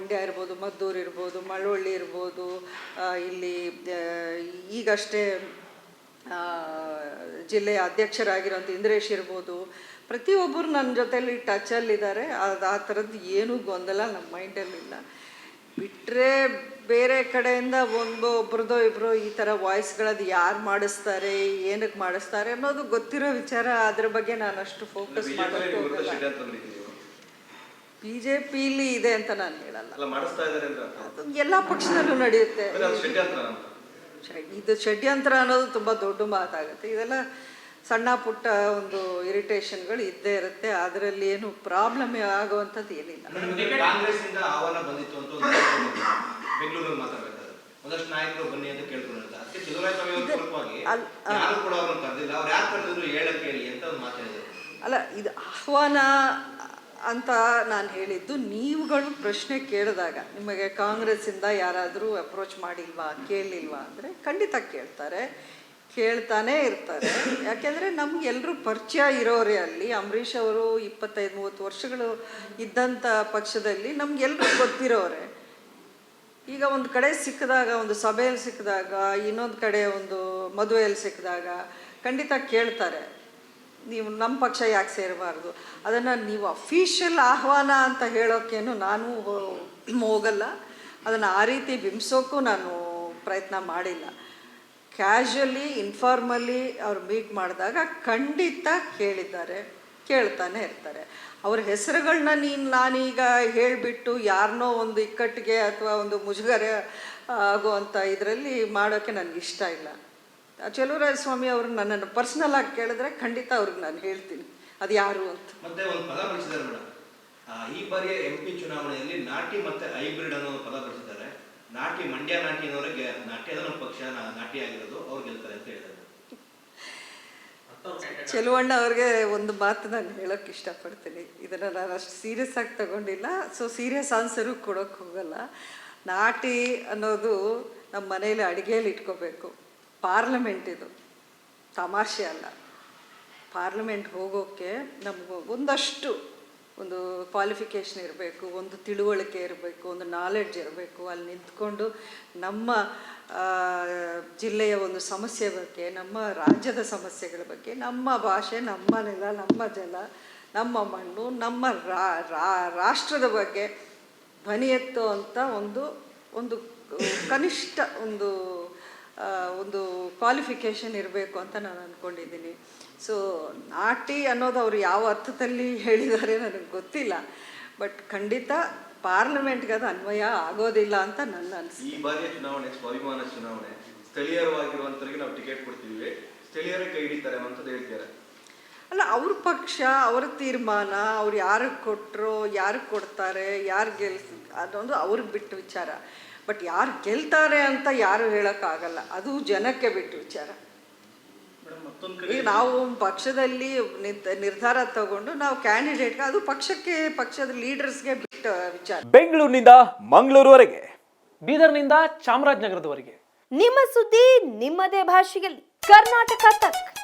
ಮಂಡ್ಯ ಇರ್ಬೋದು ಮದ್ದೂರು ಇರ್ಬೋದು ಮಳವಳ್ಳಿ ಇರ್ಬೋದು ಇಲ್ಲಿ ಈಗಷ್ಟೇ ಜಿಲ್ಲೆಯ ಅಧ್ಯಕ್ಷರಾಗಿರೋಂಥ ಇಂದ್ರೇಶ್ ಇರ್ಬೋದು. ಪ್ರತಿಯೊಬ್ಬರು ನನ್ನ ಜೊತೆಲಿ ಟಚಲ್ಲಿದ್ದಾರೆ ಅದು ಆ ಥರದ್ದು ಏನೂ ಗೊಂದಲ ನಮ್ಮ ಮೈಂಡಲ್ಲಿಲ್ಲ ಬಿಟ್ಟರೆ ಬೇರೆ ಕಡೆಯಿಂದ ಒಂದು ಒಬ್ರದೋ ಇಬ್ಬರೋ ಈ ಥರ ವಾಯ್ಸ್ಗಳದ್ದು ಯಾರು ಮಾಡಿಸ್ತಾರೆ ಏನಕ್ಕೆ ಮಾಡಿಸ್ತಾರೆ ಅನ್ನೋದು ಗೊತ್ತಿರೋ ವಿಚಾರ ಅದ್ರ ಬಗ್ಗೆ ನಾನು ಅಷ್ಟು ಫೋಕಸ್ ಹೋಗಲ್ಲ. ಬಿ ಜೆ ಪಿಲಿ ಇದೆ ಅಂತ ನಾನು ಹೇಳಲ್ಲ. ಅದು ಎಲ್ಲ ಪಕ್ಷದಲ್ಲೂ ನಡೆಯುತ್ತೆ. ಇದು ಷಡ್ಯಂತ್ರ ಅನ್ನೋದು ತುಂಬ ದೊಡ್ಡ ಮಾತಾಗುತ್ತೆ. ಇದೆಲ್ಲ ಸಣ್ಣ ಪುಟ್ಟ ಒಂದು ಇರಿಟೇಷನ್ಗಳು ಇದ್ದೇ ಇರುತ್ತೆ. ಅದರಲ್ಲಿ ಏನು ಪ್ರಾಬ್ಲಮ್ ಆಗುವಂಥದ್ದು ಏನಿಲ್ಲ. ಅಲ್ಲ ಇದು ಆಹ್ವಾನ ಅಂತ ನಾನು ಹೇಳಿದ್ದು, ನೀವುಗಳು ಪ್ರಶ್ನೆ ಕೇಳಿದಾಗ, ನಿಮಗೆ ಕಾಂಗ್ರೆಸ್ಸಿಂದ ಯಾರಾದರೂ ಅಪ್ರೋಚ್ ಮಾಡಿಲ್ವಾ ಕೇಳಲಿಲ್ವಾ ಅಂದರೆ ಖಂಡಿತ ಕೇಳ್ತಾರೆ. ಕೇಳ್ತಾನೇ ಇರ್ತಾರೆ. ಯಾಕೆಂದರೆ ನಮಗೆಲ್ಲರೂ ಪರಿಚಯ ಇರೋರೇ ಅಲ್ಲಿ. ಅಂಬರೀಷ್ ಅವರು ಇಪ್ಪತ್ತೈದು, ಮೂವತ್ತು ವರ್ಷಗಳು ಇದ್ದಂಥ ಪಕ್ಷದಲ್ಲಿ ನಮಗೆಲ್ಲರೂ ಗೊತ್ತಿರೋರೆ. ಈಗ ಒಂದು ಕಡೆ ಸಿಕ್ಕಿದಾಗ, ಒಂದು ಸಭೆಯಲ್ಲಿ ಸಿಕ್ಕಿದಾಗ, ಇನ್ನೊಂದು ಕಡೆ ಒಂದು ಮದುವೆಯಲ್ಲಿ ಸಿಕ್ಕಿದಾಗ ಖಂಡಿತ ಕೇಳ್ತಾರೆ. ನೀವು ನಮ್ಮ ಪಕ್ಷ ಯಾಕೆ ಸೇರಬಾರ್ದು? ಅದನ್ನು ನೀವು ಅಫಿಷಿಯಲ್ ಆಹ್ವಾನ ಅಂತ ಹೇಳೋಕ್ಕೇನು ನಾನು ಹೋಗಲ್ಲ. ಅದನ್ನು ಆ ರೀತಿ ಬಿಂಬಿಸೋಕ್ಕೂ ನಾನು ಪ್ರಯತ್ನ ಮಾಡಿಲ್ಲ. ಕ್ಯಾಶುವಲಿ ಇನ್ಫಾರ್ಮಲಿ ಅವ್ರು ಮೀಟ್ ಮಾಡಿದಾಗ ಖಂಡಿತ ಕೇಳಿದ್ದಾರೆ, ಕೇಳ್ತಾನೆ ಇರ್ತಾರೆ. ಅವ್ರ ಹೆಸರುಗಳನ್ನ ನೀನು, ನಾನೀಗ ಹೇಳಿಬಿಟ್ಟು ಯಾರನ್ನೋ ಒಂದು ಇಕ್ಕಟ್ಟಿಗೆ ಅಥವಾ ಒಂದು ಮುಜುಗರ ಆಗುವಂಥ ಇದರಲ್ಲಿ ಮಾಡೋಕ್ಕೆ ನನಗೆ ಇಷ್ಟ ಇಲ್ಲ. ಚಲುವರಾಯ ಸ್ವಾಮಿ ಅವರು ನನ್ನನ್ನು ಪರ್ಸ್ನಲ್ ಆಗಿ ಕೇಳಿದ್ರೆ ಖಂಡಿತ ಅವ್ರಿಗೆ ನಾನು ಹೇಳ್ತೀನಿ. ಅದು ಯಾರು ಅಂತ. ಮತ್ತೆ ಒಂದು ಪದ ಬಳಸಿದ್ದಾರೆ ಮೇಡಮ್. ಈ ಬಾರಿಯ ಎಂ ಪಿ ಚುನಾವಣೆಯಲ್ಲಿ ನಾಟಿ ಮತ್ತೆ ಹೈಬ್ರಿಡ್ ಅನ್ನೋ ಪದ ಬಳಸಿದ್ದಾರೆ ನಾಟಿ ಮಂಡ್ಯ ನಾಟಿ ಅನ್ನೋರಿಗೆ ನಾಟಿ ಅದನ್ನು ನಮ್ಮ ಪಕ್ಷ ನಾಟಿ ಆಗಿರೋದು ಅವ್ರು ಗೆಲ್ತಾರೆ ಅಂತ ಹೇಳಿದ್ದಾರೆ. ಚೆಲುವಣ್ಣ ಅವ್ರಿಗೆ ಒಂದು ಮಾತು ನಾನು ಹೇಳೋಕೆ ಇಷ್ಟಪಡ್ತೀನಿ. ಇದನ್ನು ನಾನು ಅಷ್ಟು ಸೀರಿಯಸ್ ಆಗಿ ತಗೊಂಡಿಲ್ಲ. ಸೊ ಸೀರಿಯಸ್ ಆನ್ಸರು ಕೊಡೋಕ್ಕೆ ಹೋಗಲ್ಲ. ನಾಟಿ ಅನ್ನೋದು ನಮ್ಮ ಮನೇಲಿ ಅಡುಗೆಯಲ್ಲಿ ಇಟ್ಕೋಬೇಕು. ಪಾರ್ಲಿಮೆಂಟ್ ಇದು. ತಮಾಷೆ ಅಲ್ಲ. ಪಾರ್ಲಿಮೆಂಟ್ ಹೋಗೋಕ್ಕೆ ನಮಗೆ ಒಂದಷ್ಟು ಒಂದು ಕ್ವಾಲಿಫಿಕೇಷನ್ ಇರಬೇಕು, ಒಂದು ತಿಳುವಳಿಕೆ ಇರಬೇಕು, ಒಂದು ನಾಲೆಡ್ಜ್ ಇರಬೇಕು. ಅಲ್ಲಿ ನಿಂತ್ಕೊಂಡು ನಮ್ಮ ಜಿಲ್ಲೆಯ ಒಂದು ಸಮಸ್ಯೆ ಬಗ್ಗೆ, ನಮ್ಮ ರಾಜ್ಯದ ಸಮಸ್ಯೆಗಳ ಬಗ್ಗೆ, ನಮ್ಮ ಭಾಷೆ, ನಮ್ಮ ನೆಲ, ನಮ್ಮ ಜಲ, ನಮ್ಮ ಮಣ್ಣು, ನಮ್ಮ ರಾಷ್ಟ್ರದ ಬಗ್ಗೆ ಧ್ವನಿ ಎತ್ತುವಂಥ ಒಂದು ಒಂದು ಕನಿಷ್ಠ ಒಂದು ಒಂದು ಕ್ವಾಲಿಫಿಕೇಷನ್ ಇರಬೇಕು ಅಂತ ನಾನು ಅಂದ್ಕೊಂಡಿದ್ದೀನಿ ಸೊ ನಾಟಿ ಅನ್ನೋದು ಅವರು ಯಾವ ಅರ್ಥದಲ್ಲಿ ಹೇಳಿದ್ದಾರೆ ನನಗೆ ಗೊತ್ತಿಲ್ಲ. ಬಟ್ ಖಂಡಿತ ಪಾರ್ಲಿಮೆಂಟ್ಗೆ ಅದು ಅನ್ವಯ ಆಗೋದಿಲ್ಲ ಅಂತ ನನ್ನ ಅನಿಸಿಕೆ ಈ ಬಾರಿಯ ಚುನಾವಣೆ ಸ್ವಾಭಿಮಾನ ಚುನಾವಣೆ ಸ್ಥಳೀಯರವಾಗಿರುವಂಥವ್ರಿಗೆ ನಾವು ಟಿಕೆಟ್ ಕೊಡ್ತೀವಿ. ಸ್ಥಳೀಯರೇ ಕೈ ಹಿಡಿತಾರೆ ಅಂತ ಹೇಳ್ತಾರೆ? ಅಲ್ಲ ಅವ್ರ ಪಕ್ಷ ಅವರ ತೀರ್ಮಾನ ಅವ್ರು ಯಾರಿಗೆ ಕೊಟ್ಟರು ಯಾರಿಗೆ ಕೊಡ್ತಾರೆ ಯಾರು ಗೆಲ್ಸ್ ಅದೊಂದು ಅವ್ರಿಗೆ ಬಿಟ್ಟು ವಿಚಾರ. ಬಟ್ ಯಾರು ಗೆಲ್ತಾರೆ ಅಂತ ಯಾರು ಹೇಳೋಕ್ಕಾಗಲ್ಲ. ಅದು ಜನಕ್ಕೆ ಬಿಟ್ಟು ವಿಚಾರ. ಈಗ ನಾವು ಪಕ್ಷದಲ್ಲಿ ನಿರ್ಧಾರ ತಗೊಂಡು ನಾವು ಕ್ಯಾಂಡಿಡೇಟ್ಗೆ ಅದು ಪಕ್ಷಕ್ಕೆ ಪಕ್ಷದ ಲೀಡರ್ಸ್ಗೆ ಬಿಟ್ಟ ವಿಚಾರ. ಬೆಂಗಳೂರಿನಿಂದ ಮಂಗಳೂರುವರೆಗೆ ಬೀದರ್ನಿಂದ ಚಾಮರಾಜನಗರದವರೆಗೆ. ನಿಮ್ಮ ಸುದ್ದಿ ನಿಮ್ಮದೇ ಭಾಷೆಯಲ್ಲಿ. ಕರ್ನಾಟಕ ತಕ್.